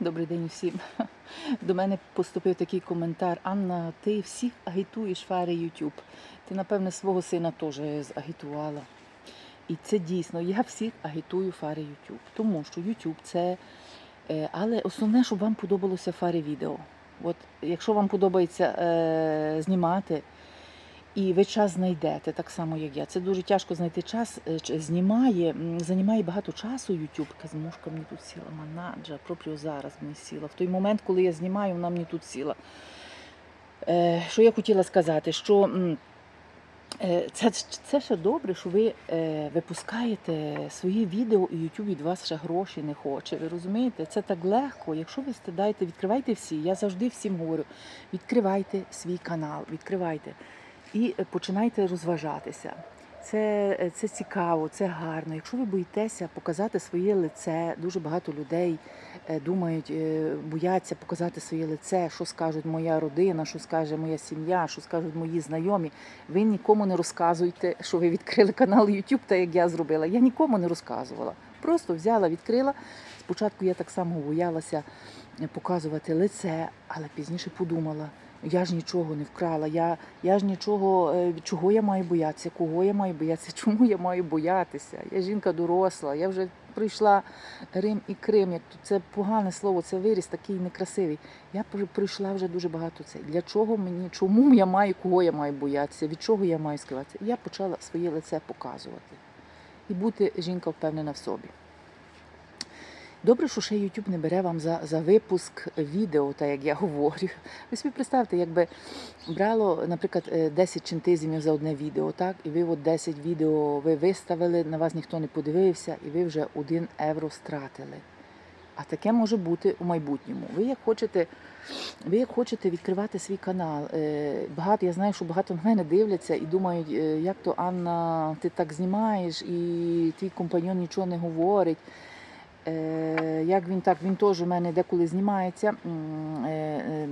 Добрий день всім. До мене поступив такий коментар. Анна, ти всіх агітуєш фари YouTube. Ти, напевне, свого сина теж загітувала. І це дійсно, я всіх агітую фари YouTube. Тому що YouTube це. е, Але основне, щоб вам подобалося фари відео. От якщо вам подобається е, знімати, і ви час знайдете, так само як я. Це дуже тяжко знайти час. е, Знімає, займає багато часу YouTube. Казмушка мені тут сіла, манаджа, пропріо зараз мені сіла. В той момент, коли я знімаю, вона мені тут сіла. Е, що я хотіла сказати? Що е, це, це ще добре, що ви е, випускаєте свої відео, і YouTube від вас ще гроші не хоче. Ви розумієте? Це так легко. Якщо ви стидаєте, відкривайте всі. Я завжди всім говорю: відкривайте свій канал, відкривайте і е, починайте розважатися. Це, е, це цікаво, це гарно. Якщо ви боїтеся показати своє лице, дуже багато людей е, думають, бояться показати своє лице, що скажуть моя родина, що скаже моя сім'я, що скажуть мої знайомі. Ви нікому не розказуйте, що ви відкрили канал YouTube, так як я зробила. Я нікому не розказувала. Просто взяла, відкрила. Спочатку я так само боялася показувати лице, але пізніше подумала. Я ж нічого не вкрала, я, я ж нічого, е, чого я маю боятися, кого я маю боятися, чому я маю боятися. Я жінка доросла, я вже пройшла Рим і Крим. Як це погане слово, це виріс такий некрасивий. Я пр- пройшла вже дуже багато це. Для чого мені, чому я маю, кого я маю боятися, від чого я маю скриватися? Я почала своє лице показувати і бути жінка впевнена в собі. Добре, що ще YouTube не бере вам за, за випуск відео, так як я говорю. Ви собі представте, якби брало, наприклад, е, 10 чинтизмів за одне відео, так? І ви от 10 відео ви виставили, на вас ніхто не подивився, і ви вже 1 євро стратили. А таке може бути у майбутньому. Ви як хочете, ви як хочете відкривати свій канал. е, Багато я знаю, що багато на мене дивляться і думають, е, як то Анна, ти так знімаєш, і твій компаньон нічого не говорить. Е, Як він так, він теж у мене деколи знімається. Е, е,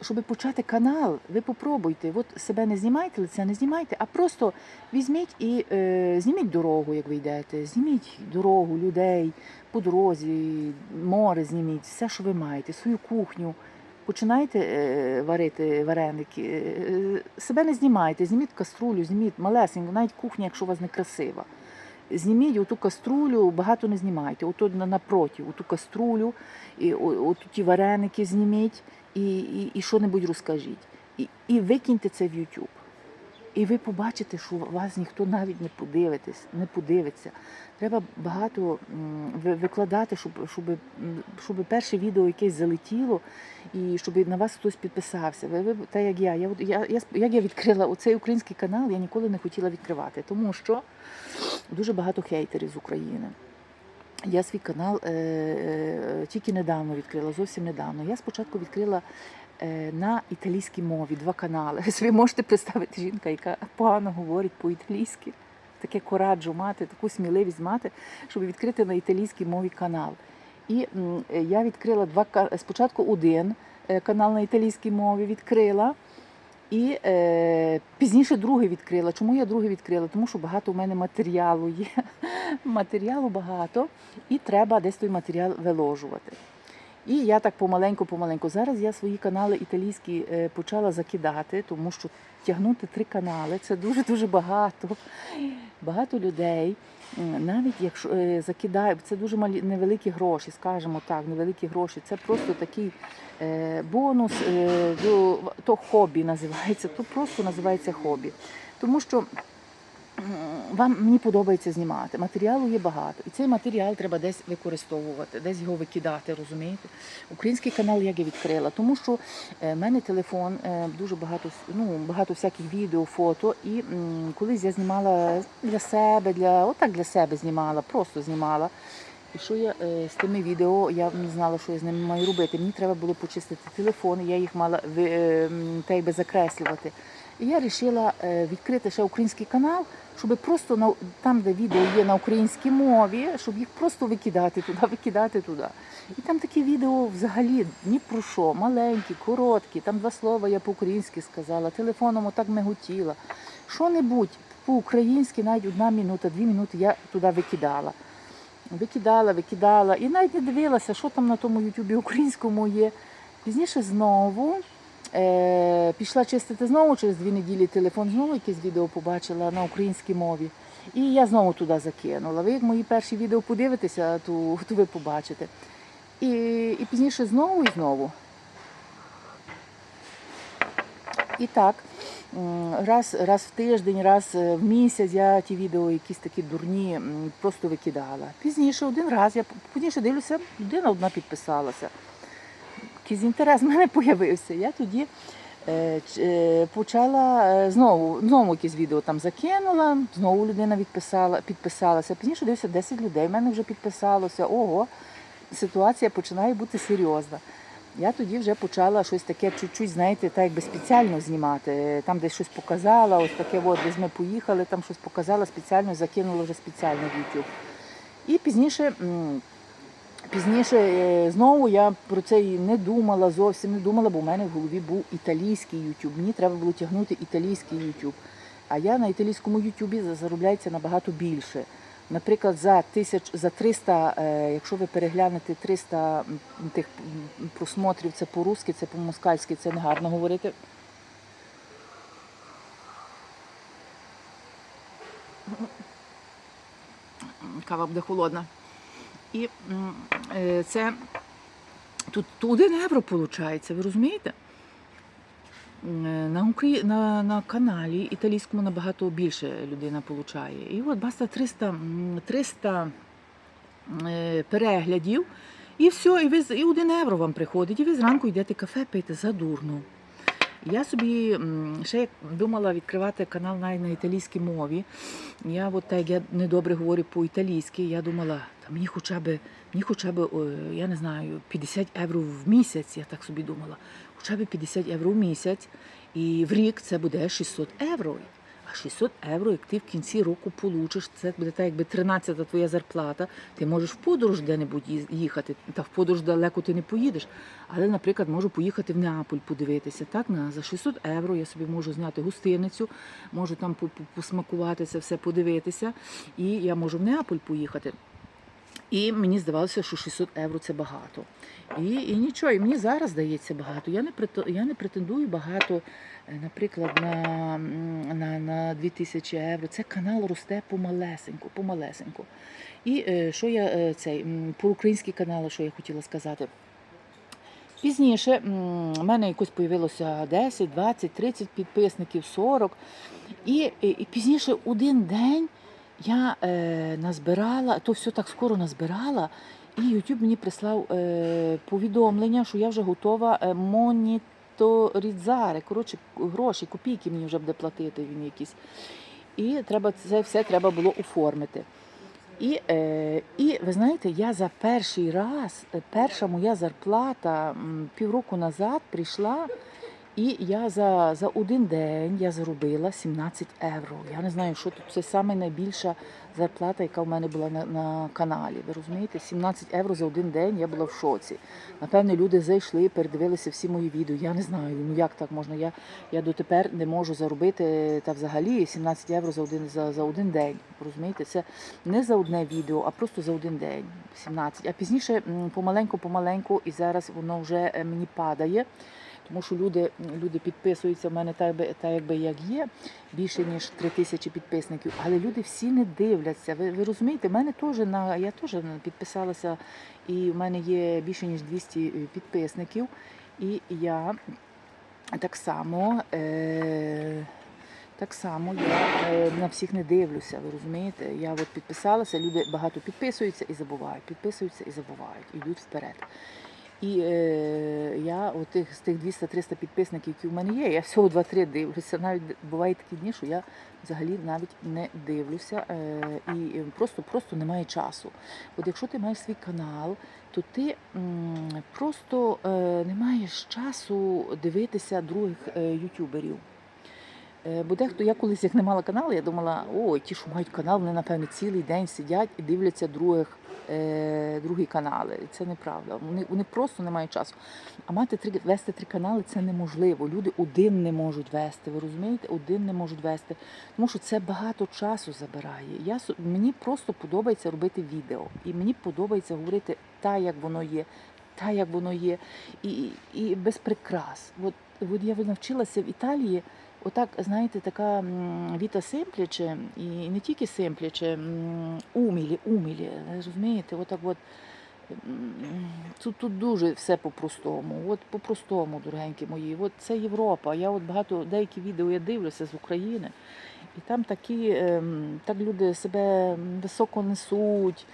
Щоб почати канал, ви попробуйте. От себе не знімайте, лице не знімайте, а просто візьміть і зніміть дорогу, як ви йдете. Зніміть дорогу, людей по дорозі, море зніміть, все, що ви маєте, свою кухню. Починайте варити вареники. Себе не знімайте, зніміть каструлю, зніміть малесеньку, навіть кухня, якщо у вас не красива. Зніміть оту каструлю, багато не знімайте. Ото на- напроти, оту каструлю, і оту ті вареники зніміть і, і, і що-небудь розкажіть. І, і викиньте це в YouTube. І ви побачите, що вас ніхто навіть не подивитесь, не подивиться. Треба багато викладати, щоб, щоб, щоб перше відео якесь залетіло, і щоб на вас хтось підписався. Ви, ви так як я. Я, я, я, як я відкрила оцей український канал, я ніколи не хотіла відкривати, тому що дуже багато хейтерів з України. Я свій канал е, е, тільки недавно відкрила, зовсім недавно. Я спочатку відкрила е, на італійській мові два канали. Ви можете представити жінка, яка погано говорить по-італійськи. Таке кораджу мати, таку сміливість мати, щоб відкрити на італійській мові канал. І я відкрила два спочатку один е, канал на італійській мові відкрила. І е, пізніше другий відкрила. Чому я другий відкрила? Тому що багато у мене матеріалу є. Матеріалу багато, і треба десь той матеріал виложувати. І я так помаленьку-помаленьку. Зараз я свої канали італійські е, почала закидати, тому що тягнути три канали це дуже-дуже багато. Багато людей. Навіть якщо е, закидаю, це дуже малі невеликі гроші, скажімо так, невеликі гроші. Це просто такий е, бонус до то хобі називається, то просто називається хобі. Тому що вам мені подобається знімати. Матеріалу є багато. І цей матеріал треба десь використовувати, десь його викидати, розумієте? Український канал я відкрила, тому що е, в мене телефон е, дуже багато ну, багато всяких відео, фото. І колись я знімала для себе, для отак для себе знімала, просто знімала. І що я е, з тими відео, я не знала, що я з ними маю робити. Мені треба було почистити телефон, я їх мала е, й би закреслювати. І я вирішила відкрити ще український канал, щоб просто на там, де відео є на українській мові, щоб їх просто викидати туди, викидати туди. І там такі відео взагалі ні про що, маленькі, короткі, там два слова я по-українськи сказала, телефоном отак миготіла. Що-небудь по-українськи, навіть одна минута, дві минути я туди викидала. Викидала, викидала. І навіть не дивилася, що там на тому Ютубі українському є. Пізніше знову е, пішла чистити знову через дві неділі телефон, знову якесь відео побачила на українській мові. І я знову туди закинула. Ви як мої перші відео подивитеся, то, то ви побачите. І, і пізніше знову і знову. І так, раз, раз в тиждень, раз е, в місяць я ті відео якісь такі дурні просто викидала. Пізніше один раз я пізніше дивлюся, людина одна підписалася. Якийсь інтерес в мене з'явився. Я тоді е, е, почала е, знову, знову якесь відео там закинула, знову людина відписала, підписалася. Пізніше дивлюся, 10 людей в мене вже підписалося. Ого, ситуація починає бути серйозна. Я тоді вже почала щось таке чуть-чуть, знаєте, так якби спеціально знімати. Там десь щось показала, ось таке, от, десь ми поїхали, там щось показала, спеціально закинула вже спеціально в YouTube. І пізніше, пізніше е, знову я про це і не думала, зовсім не думала, бо в мене в голові був італійський YouTube. Мені треба було тягнути італійський YouTube. А я на італійському YouTube заробляється набагато більше. Наприклад, за тисяч за 300, е, якщо ви переглянете 300 тих просмотрів, це по-русски, це по-москальськи, це не гарно говорити. Кава буде холодна. І е, це тут, 1 євро виходить, ви розумієте? Е, На, Украї... на, на каналі італійському набагато більше людина получає. І от бasta 300, 300 е, переглядів, і все, і, ви, і 1 євро вам приходить, і ви зранку йдете кафе пити задурно. Я собі ще думала відкривати канал навіть на італійській мові. Я от так я недобре говорю по-італійськи, я думала, та мені хоча б, мені хоча б, я не знаю, 50 євро в місяць, я так собі думала. Хоча б 50 євро в місяць, і в рік це буде 600 євро. А 600 євро, як ти в кінці року получиш, це буде так, якби 13 твоя зарплата. Ти можеш в подорож де-небудь їхати. Та в подорож далеко ти не поїдеш. Але, наприклад, можу поїхати в Неаполь подивитися. Так, на за 600 євро я собі можу зняти гостиницю, можу там по- по- посмакувати це все, подивитися, і я можу в Неаполь поїхати. І мені здавалося, що 600 євро це багато. І, і нічого, і мені зараз здається багато. Я не я не претендую багато, е, наприклад, на, на, на 2000 євро. Це канал росте помалесенько, помалесенько. І е, що я е, цей про українські канали, що я хотіла сказати. Пізніше в мене якось появилося 10, 20, 30 підписників, 40. І, і, і пізніше один день я е, назбирала, то все так скоро назбирала, і YouTube мені прислав е, повідомлення, що я вже готова е, моніторизари. Коротше, гроші, копійки мені вже буде платити він якісь. І треба це все треба було оформити. І, е, і ви знаєте, я за перший раз, е, перша моя зарплата півроку назад прийшла, і я за, за один день я заробила 17 євро. Я не знаю, що тут це саме найбільша зарплата, яка в мене була на, на каналі. Ви розумієте? 17 євро за один день я була в шоці. Напевне, люди зайшли, передивилися всі мої відео. Я не знаю, ну як так можна. Я, я дотепер не можу заробити та взагалі 17 євро за один, за, за один день. Розумієте, це не за одне відео, а просто за один день. 17. А пізніше помаленьку-помаленьку, і зараз воно вже е, мені падає. Тому що люди, люди підписуються в мене так, так якби як є, більше ніж 3 тисячі підписників. Але люди всі не дивляться. Ви, ви розумієте, в мене теж на я теж підписалася, і в мене є більше ніж 200 підписників. І я так само. Е- так само я е, на всіх не дивлюся, ви розумієте? Я от підписалася, люди багато підписуються і забувають, підписуються і забувають, йдуть вперед. І е, я отих, тих, з тих 200-300 підписників, які в мене є, я всього 2-3 дивлюся. Навіть бувають такі дні, що я взагалі навіть не дивлюся е, і е, просто, просто немає часу. От якщо ти маєш свій канал, то ти м, просто е, не маєш часу дивитися других е, ютуберів. Е, Бо дехто, я колись як не мала каналу, я думала, ой, ті, що мають канал, вони, напевно, цілий день сидять і дивляться других, е, другі канали. Це неправда. Вони, вони просто не мають часу. А мати три, вести три канали це неможливо. Люди один не можуть вести. Ви розумієте? Один не можуть вести. Тому що це багато часу забирає. Я, мені просто подобається робити відео. І мені подобається говорити так, як воно є, так, як воно є. І, і без прикрас. От, от я навчилася в Італії. Отак, знаєте, така віта семпліче, і не тільки семпліче, м, умілі, умілі, розумієте, отак от. Тут, тут дуже все по-простому. От по-простому, дорогенькі мої. От це Європа. Я от багато деякі відео я дивлюся з України, і там такі, ем, так люди себе високо несуть,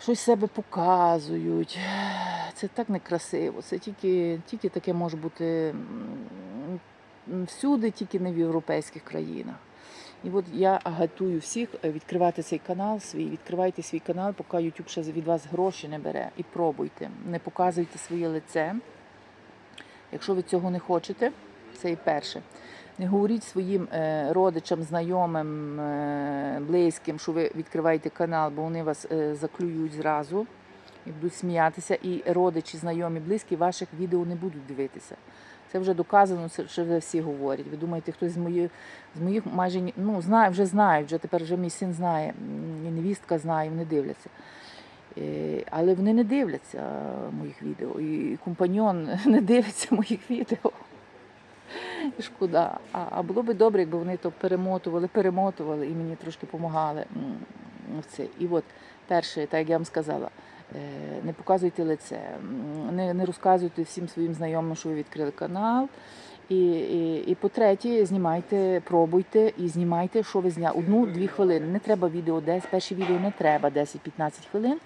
щось себе показують. Це так некрасиво. Це тільки, тільки таке може бути всюди, тільки не в європейських країнах. І от я агатую всіх е, відкривати цей канал свій, відкривайте свій канал, поки YouTube ще від вас гроші не бере. І пробуйте. Не показуйте своє лице. Якщо ви цього не хочете, це і перше. Не говоріть своїм е, родичам, знайомим, е, близьким, що ви відкриваєте канал, бо вони вас заклюють зразу і будуть сміятися. І родичі, знайомі, близькі ваших відео не будуть дивитися. Це вже доказано, що вже всі говорять. Ви думаєте, хтось з моїх з моїх майже ну знає, вже знають, вже тепер вже мій син знає, і невістка знає, вони дивляться. Е, Але вони не дивляться моїх відео. І компаньон не дивиться моїх відео. Шкода. А, було би добре, якби вони то перемотували, перемотували і мені трошки допомагали в це. І от перше, так як я вам сказала, е, не показуйте лице, не, не розказуйте всім своїм знайомим, що ви відкрили канал. І, і, і по-третє, знімайте, пробуйте і знімайте, що ви зняли. Одну-дві хвилини. Не треба відео десь. Перші відео не треба 10-15 хвилин,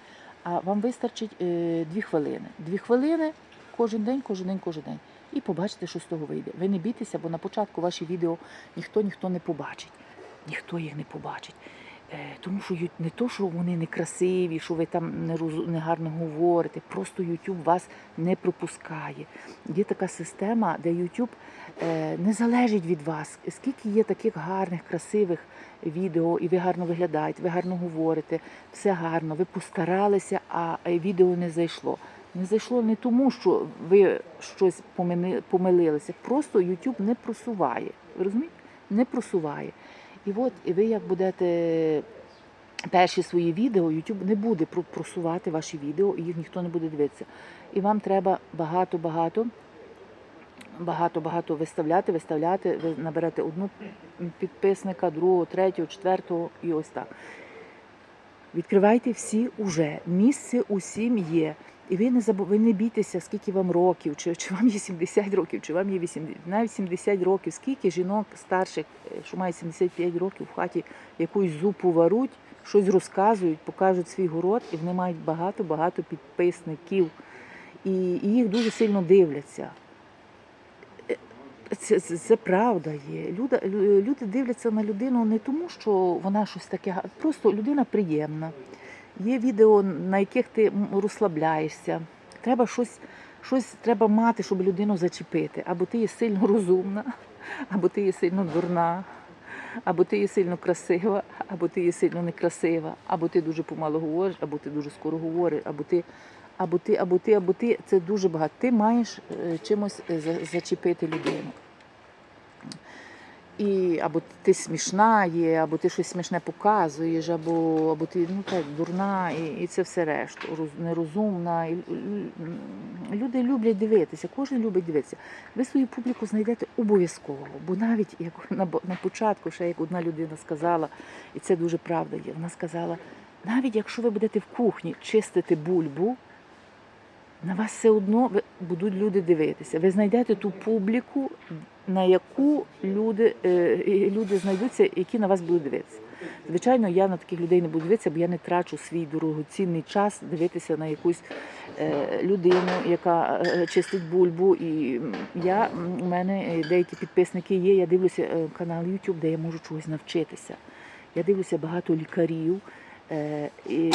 а вам вистачить е, дві хвилини. Дві хвилини кожен день, кожен день, кожен день. І побачите, що з того вийде. Ви не бійтеся, бо на початку ваші відео ніхто ніхто не побачить. Ніхто їх не побачить. Е, Тому що не то, що вони не красиві, що ви там не, роз- не гарно говорите, просто YouTube вас не пропускає. Є така система, де YouTube е, не залежить від вас. Скільки є таких гарних, красивих відео, і ви гарно виглядаєте, ви гарно говорите, все гарно, ви постаралися, а відео не зайшло. Не зайшло не тому, що ви щось помилилися. Просто YouTube не просуває. Ви розумієте? Не просуває. І от і ви як будете перші свої відео, YouTube не буде про- просувати ваші відео, і їх ніхто не буде дивитися. І вам треба багато-багато, багато-багато виставляти, виставляти. Ви наберете одну підписника, другого, третього, четвертого і ось так. Відкривайте всі уже. Місце усім є. І ви не забу... ви не бійтеся, скільки вам років, чи, чи вам є 70 років, чи вам є 80, навіть 70 років, скільки жінок старших, е, що мають 75 років в хаті якусь зупу варуть, щось розказують, покажуть свій город, і вони мають багато-багато підписників. І, і їх дуже сильно дивляться. Е, Це, це, це правда є. Люди, люди дивляться на людину не тому, що вона щось таке, га- просто людина приємна. Є відео, на яких ти розслабляєшся. Треба щось, щось треба мати, щоб людину зачепити. Або ти є сильно розумна, або ти є сильно дурна, або ти є сильно красива, або ти є сильно некрасива, або ти дуже помало говориш, або ти дуже скоро говориш, або ти, або ти, або ти, або ти. Це дуже багато. Ти маєш е, чимось е, зачепити людину. І або ти смішна є, або ти щось смішне показуєш, або, або ти ну так дурна, і, і це все решту, роз- нерозумна. І, люди люблять дивитися, кожен любить дивитися. Ви свою публіку знайдете обов'язково, бо навіть як на, на початку, ще як одна людина сказала, і це дуже правда є. Вона сказала: навіть якщо ви будете в кухні чистити бульбу, на вас все одно будуть люди дивитися. Ви знайдете ту публіку, на яку люди, е, люди знайдуться, які на вас будуть дивитися. Звичайно, я на таких людей не буду дивитися, бо я не трачу свій дорогоцінний час дивитися на якусь е, людину, яка е, чистить бульбу. І я, у мене деякі підписники є. Я дивлюся канал YouTube, де я можу чогось навчитися. Я дивлюся багато лікарів,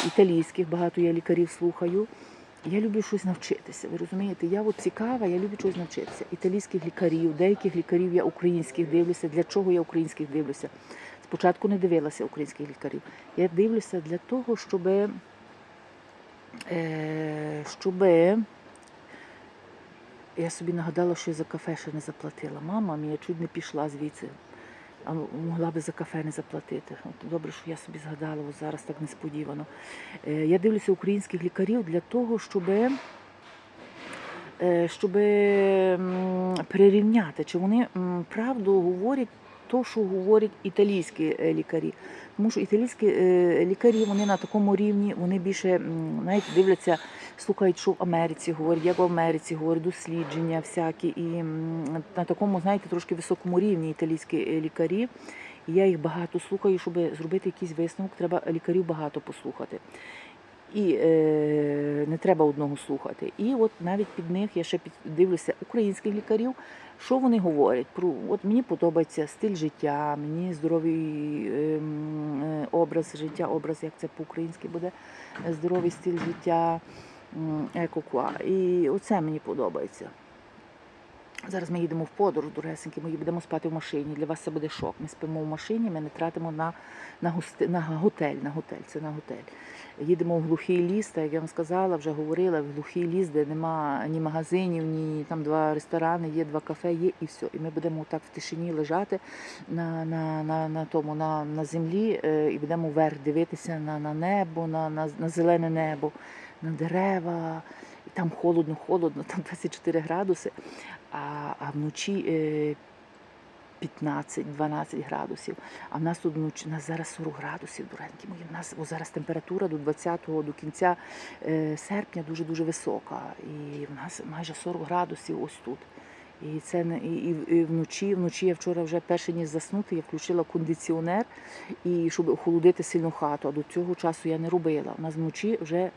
італійських, багато я лікарів слухаю. Я люблю щось навчитися. Ви розумієте? Я от цікава, я люблю щось навчитися. Італійських лікарів, деяких лікарів я українських дивлюся. Для чого я українських дивлюся? Спочатку не дивилася українських лікарів. Я дивлюся для того, щоб, е, щоб я собі нагадала, що я за кафе ще не заплатила. Мама мені чуть не пішла звідси. А могла би за кафе не заплатити. От добре, що я собі згадала, ось зараз так несподівано. Е, Я дивлюся українських лікарів для того, щоб, щоб прирівняти, чи вони правду говорять то, що говорять італійські е, лікарі. Тому що італійські е, лікарі вони на такому рівні, вони більше знаєте, дивляться, слухають, що в Америці говорять, як в Америці говорять, дослідження всякі. І на такому, знаєте, трошки високому рівні італійські е, лікарі. І я їх багато слухаю, щоб зробити якийсь висновок, треба лікарів багато послухати. І е, не треба одного слухати. І от навіть під них я ще під, дивлюся українських лікарів, що вони говорять. Про от мені подобається стиль життя, мені здоровий е, е, образ життя, образ, як це по-українськи буде, е, здоровий стиль життя, екоква. І оце мені подобається. Зараз ми їдемо в подорож, дорогесеньки, ми будемо спати в машині. Для вас це буде шок. Ми спимо в машині, ми не тратимо на, на, гости, на готель. На готель, це на готель. Їдемо в глухий ліс, так як я вам сказала, вже говорила, в глухий ліс, де нема ні магазинів, ні там два ресторани, є два кафе, є і все. І ми будемо так в тишині лежати на, на, на, на тому, на, на землі е, і будемо вверх дивитися на, на небо, на, на, на зелене небо, на дерева. Там холодно, холодно, там 24 градуси, а, а вночі е, 15-12 градусів. А в нас тут вночі у нас зараз 40 градусів, дуренькі мої. У нас зараз температура до 20-го, до кінця е, серпня дуже дуже висока. І в нас майже 40 градусів ось тут. І це і, і, вночі. Вночі я вчора вже перший ніж заснути, я включила кондиціонер і щоб охолодити сильно хату. А до цього часу я не робила. У нас вночі вже е,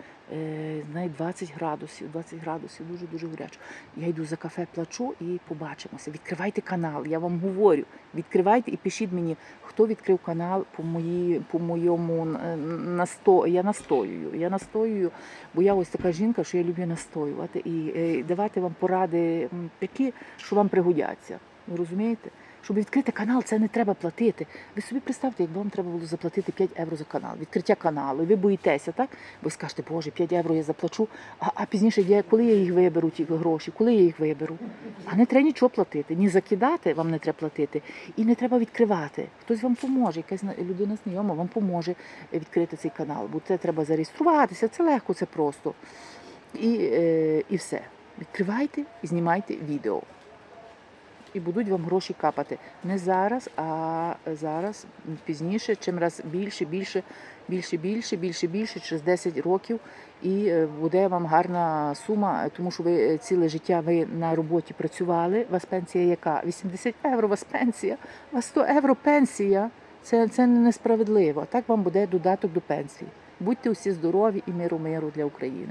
навіть 20 градусів, 20 градусів, дуже дуже гарячо. Я йду за кафе, плачу і побачимося. Відкривайте канал, я вам говорю. Відкривайте і пишіть мені, хто відкрив канал по мої, по моєму е, насто. Я настоюю. Я настоюю, бо я ось така жінка, що я люблю настоювати і е, давати вам поради такі, що вам пригодяться. Ви розумієте? Щоб відкрити канал, це не треба платити. Ви собі представте, якби вам треба було заплатити 5 євро за канал, відкриття каналу, і ви боїтеся, так? Ви скажете, Боже, 5 євро я заплачу, а, а пізніше я, коли я їх виберу, ті гроші, коли я їх виберу? А не треба нічого платити. Ні закидати вам не треба платити, і не треба відкривати. Хтось вам поможе, якась людина знайома вам поможе відкрити цей канал, бо це треба зареєструватися, це легко, це просто. І, е, і все. Відкривайте і знімайте відео і будуть вам гроші капати. Не зараз, а зараз пізніше, чим раз більше, більше, більше, більше, більше, більше, через 10 років, і е, буде вам гарна сума, тому що ви е, ціле життя ви на роботі працювали. У вас пенсія яка? 80 євро у вас пенсія, у вас 100 євро пенсія. Це, це несправедливо. Так вам буде додаток до пенсії. Будьте усі здорові і миру миру для України.